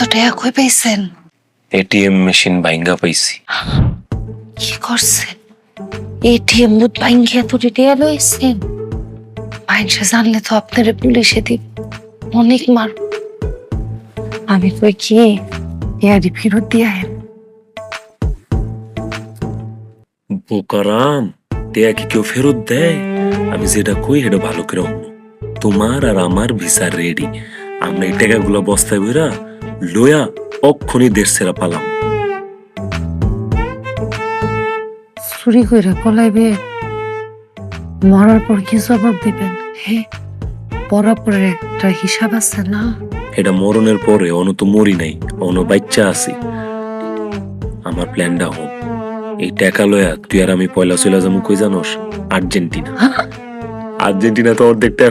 কই পাইছেন? ATM machine বাইঙ্গা পাইছি। কি করছেন? এটিএম বুথ ভাঙ্গিয়া তো রিটিয়া লইছেন বাইনসে জানলে তো আপনারে পুলিশে দিব। অনেক মার আমি কই কি? ইয়ারি ফেরত দিয়া হেন বোকারাম টেয়া কি কেউ ফেরত দেয়? আমি যেটা কই সেটা ভালো করে অন্য তোমার আর আমার ভিসা রেডি আমরা এই টাকাগুলো বস্তায় বইরা লয়া অক্ষণই দেশ সেরা পালাম। চুরি করে পলাইবে মরার পর কি জবাব দিবেন? পরাপরের একটা হিসাব আছে না? এটা মরণের পরে অন তো মরি নাই অন বাচ্চা আছি। আমার প্ল্যানটা হোক এই টাকা লয়া তুই আর আমি পয়লা চলে যাব কই জানোস? আর্জেন্টিনা। আর্জেন্টিনা তো অর্ধেকটা